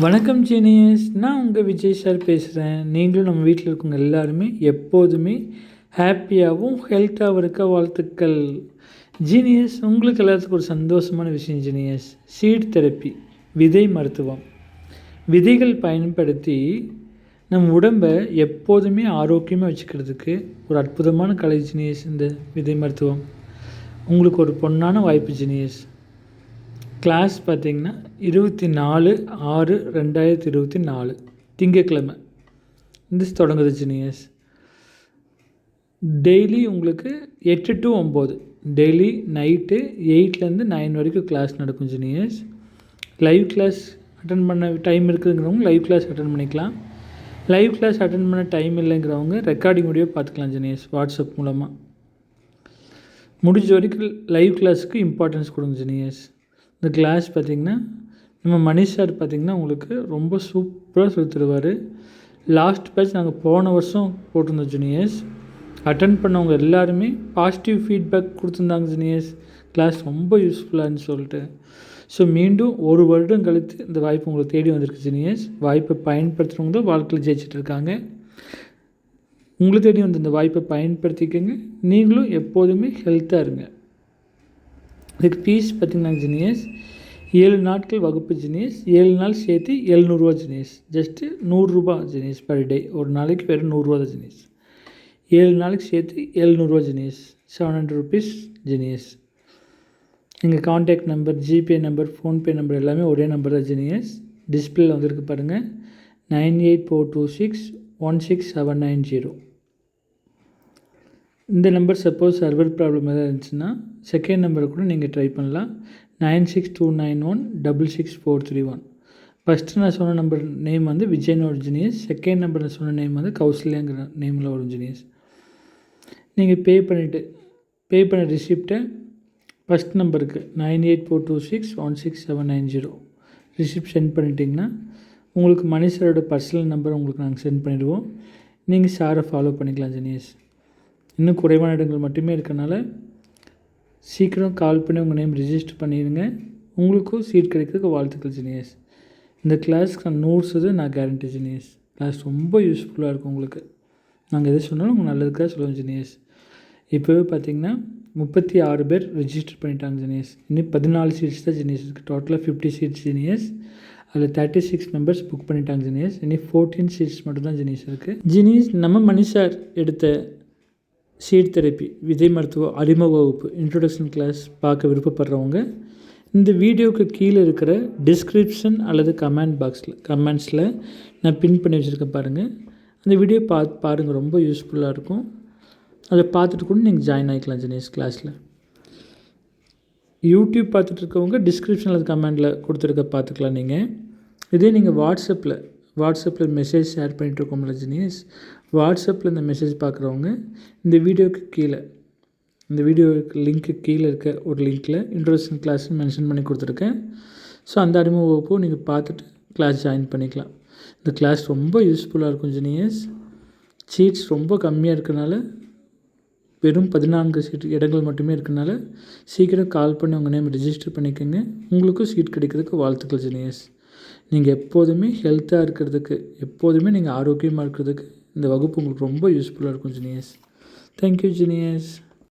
வணக்கம் ஜீனியஸ் நான் உங்கள் விஜய் சார் பேசுகிறேன் நீங்களும் நம்ம வீட்டில் இருக்கவங்க எல்லாருமே எப்போதுமே ஹாப்பியாகவும் ஹெல்த்தாகவும் இருக்க வாழ்த்துக்கள். ஜீனியஸ் உங்களுக்கு எல்லாத்துக்கும் ஒரு சந்தோஷமான விஷயம் ஜீனியஸ். சீட் தெரப்பி விதை மருத்துவம். விதைகள் பயன்படுத்தி நம் உடம்பை எப்போதுமே ஆரோக்கியமாக வச்சுக்கிறதுக்கு ஒரு அற்புதமான கலை ஜீனியஸ் இந்த விதை மருத்துவம். உங்களுக்கு ஒரு பொன்னான வாய்ப்பு ஜீனியஸ். கிளாஸ் பார்த்திங்கன்னா இருபத்தி நாலு ஆறு ரெண்டாயிரத்தி இருபத்தி நாலு திங்கக்கிழமை இந்த தொடங்குது ஜீனியஸ் டெய்லி உங்களுக்கு எட்டு டு ஒம்பது. டெய்லி நைட்டு எயிட்லேருந்து நைன் வரைக்கும் கிளாஸ் நடக்கும் ஜீனியஸ் லைவ் கிளாஸ் அட்டன் பண்ண டைம் இருக்குதுங்கிறவங்க லைவ் கிளாஸ் அட்டன் பண்ணிக்கலாம். லைவ் கிளாஸ் அட்டன் பண்ண டைம் இல்லைங்கிறவங்க ரெக்கார்டிங் வீடியோ பார்த்துக்கலாம் ஜெனியஸ் வாட்ஸ்அப் மூலமாக முடிஞ்ச வரைக்கும் லைவ் கிளாஸுக்கு இம்பார்ட்டன்ஸ் கொடுங்க ஜெனியஸ் இந்த கிளாஸ் பார்த்திங்கன்னா நம்ம மணிஷ் சார் பார்த்திங்கன்னா உங்களுக்கு ரொம்ப சூப்பராக சொல்லி தருவார் லாஸ்ட் பேட்ச் நாங்கள் போன வருஷம் போட்டிருந்தோம் ஜூனியர்ஸ் அட்டன் பண்ணவங்க எல்லாருமே பாசிட்டிவ் ஃபீட்பேக் கொடுத்துருந்தாங்க ஜூனியர்ஸ் கிளாஸ் ரொம்ப யூஸ்ஃபுல்லாகன்னு சொல்லிட்டு. ஸோ மீண்டும் ஒரு வருடம் கழித்து இந்த வாய்ப்பு உங்களுக்கு தேடி வந்திருக்கு ஜூனியர்ஸ் வாய்ப்பை பயன்படுத்துகிறவங்க தான் வாழ்க்கையில் ஜெயிச்சுட்டு இருக்காங்க. உங்களை தேடி வந்து இந்த வாய்ப்பை பயன்படுத்திக்கோங்க. நீங்களும் எப்போதுமே ஹெல்த்தாக இருங்க. இதுக்கு ஃபீஸ் பார்த்திங்கன்னா ஜினியஸ் ஏழு நாட்கள் வகுப்பு ஜினியஸ் ஏழு நாள் சேர்த்து எழுநூறுவா ஜினியஸ் ஜஸ்ட்டு நூறுரூபா ஜினியஸ் பர் டே ஒரு நாளைக்கு வெறும் நூறுரூவா தான் ஜினியஸ் ஏழு நாளைக்கு சேர்த்து எழுநூறுவா Genius seven hundred rupees Genius எங்கள் contact number GPay number PhonePe number எல்லாமே ஒரே நம்பர் தான் ஜினியஸ் டிஸ்பிளேல வந்துருக்கு பாருங்கள் nine eight four two six one six seven nine zero இந்த நம்பர் சப்போஸ் சர்வர் ப்ராப்ளம் எதாவது இருந்துச்சுன்னா செகண்ட் நம்பரை கூட நீங்கள் ட்ரை பண்ணலாம். Nine six two nine one double six four three one first நான் சொன்ன நம்பர் நேம் வந்து விஜயனோட ஜினியஸ் செகண்ட் நம்பர் நான் சொன்ன நேம் வந்து கௌசல்யாங்கிற நேமில் ஒரு ஜினியஸ் நீங்கள் பே பண்ணிவிட்டு பே பண்ண ரிசிப்டை ஃபஸ்ட் நம்பருக்கு nine eight four two six one six seven nine zero receipt sent பண்ணிட்டீங்கன்னா உங்களுக்கு மணி சாரோட பர்சனல் நம்பர் உங்களுக்கு நாங்கள் சென்ட் பண்ணிவிடுவோம் நீங்கள் சாரை ஃபாலோ பண்ணிக்கலாம் ஜெனியஸ் இன்னும் குறைவான இடங்கள் மட்டுமே இருக்கனால சீக்கிரம் கால் பண்ணி உங்கள் நேம் ரிஜிஸ்டர் பண்ணிடுங்க உங்களுக்கும் சீட் கிடைக்கிறதுக்கு வாழ்த்துக்கள் ஜினியஸ் இந்த கிளாஸ்க்கு நான் நூறு சதவீதம் நான் கேரண்டி ஜினியஸ் கிளாஸ் ரொம்ப யூஸ்ஃபுல்லாக இருக்கும் உங்களுக்கு. நாங்கள் எது சொன்னாலும் உங்கள் நல்லதுக்காக சொல்லுவோம் ஜினியஸ் இப்போவே பார்த்தீங்கன்னா முப்பத்தி ஆறு பேர் ரிஜிஸ்டர் பண்ணிட்டாங்க ஜினியஸ் இன்னும் பதினாலு சீட்ஸ் தான் ஜினியஸ் இருக்குது டோட்டலாக ஃபிஃப்டி சீட்ஸ் ஜினியஸ் அதில் தேர்ட்டி சிக்ஸ் மெம்பர்ஸ் புக் பண்ணிட்டாங்க ஜினியஸ் இனி ஃபோர்டீன் சீட்ஸ் மட்டும் தான் ஜினியஸ் இருக்குது ஜினியஸ் நம்ம மணி சார் எடுத்த சீட் தெரப்பி விதை மருத்துவ அறிமுக வகுப்பு இன்ட்ரொடக்ஷன் கிளாஸ் பார்க்க விருப்பப்படுறவங்க இந்த வீடியோவுக்கு கீழே இருக்கிற டிஸ்கிரிப்ஷன் அல்லது கமெண்ட் பாக்ஸில் கமெண்ட்ஸில் நான் பின் பண்ணி வச்சுருக்கேன் பாருங்கள் அந்த வீடியோ பா பாருங்கள் ரொம்ப யூஸ்ஃபுல்லாக இருக்கும். அதை பார்த்துட்டு கூட நீங்கள் ஜாயின் ஆகிக்கலாம் ஜெனேஷ் கிளாஸில் யூடியூப் பார்த்துட்டு இருக்கவங்க டிஸ்கிரிப்ஷன் அல்லது கமெண்டில் கொடுத்துருக்க பார்த்துக்கலாம் நீங்கள் இதே நீங்கள் வாட்ஸ்அப்பில் வாட்ஸ்அப்பில் மெசேஜ் ஷேர் பண்ணிகிட்ருக்கோம்ல ஜினியஸ் வாட்ஸ்அப்பில் இந்த மெசேஜ் பார்க்குறவங்க இந்த வீடியோவுக்கு கீழே இந்த வீடியோவுக்கு லிங்க்கு கீழே இருக்க ஒரு லிங்க்கில் இன்ட்ரோடக்ஷன் கிளாஸ்னு மென்ஷன் பண்ணி கொடுத்துருக்கேன். ஸோ அந்த அறிமுக வகுப்பும் நீங்கள் பார்த்துட்டு கிளாஸ் ஜாயின் பண்ணிக்கலாம். இந்த கிளாஸ் ரொம்ப யூஸ்ஃபுல்லாக இருக்கும் ஜினியர்ஸ் சீட்ஸ் ரொம்ப கம்மியாக இருக்கனால வெறும் பதினான்கு சீட் இடங்கள் மட்டுமே இருக்கனால சீக்கிரம் கால் பண்ணி உங்கள் நேம் ரிஜிஸ்டர் பண்ணிக்கோங்க. உங்களுக்கும் சீட் கிடைக்கிறதுக்கு வாழ்த்துக்கள் ஜீனியர்ஸ் நீங்கள் எப்போதுமே ஹெல்த்தாக இருக்கிறதுக்கு எப்போதுமே நீங்கள் ஆரோக்கியமாக இருக்கிறதுக்கு இந்த வகுப்பு உங்களுக்கு ரொம்ப யூஸ்ஃபுல்லாக இருக்கும் ஜினியஸ். Thank you genius.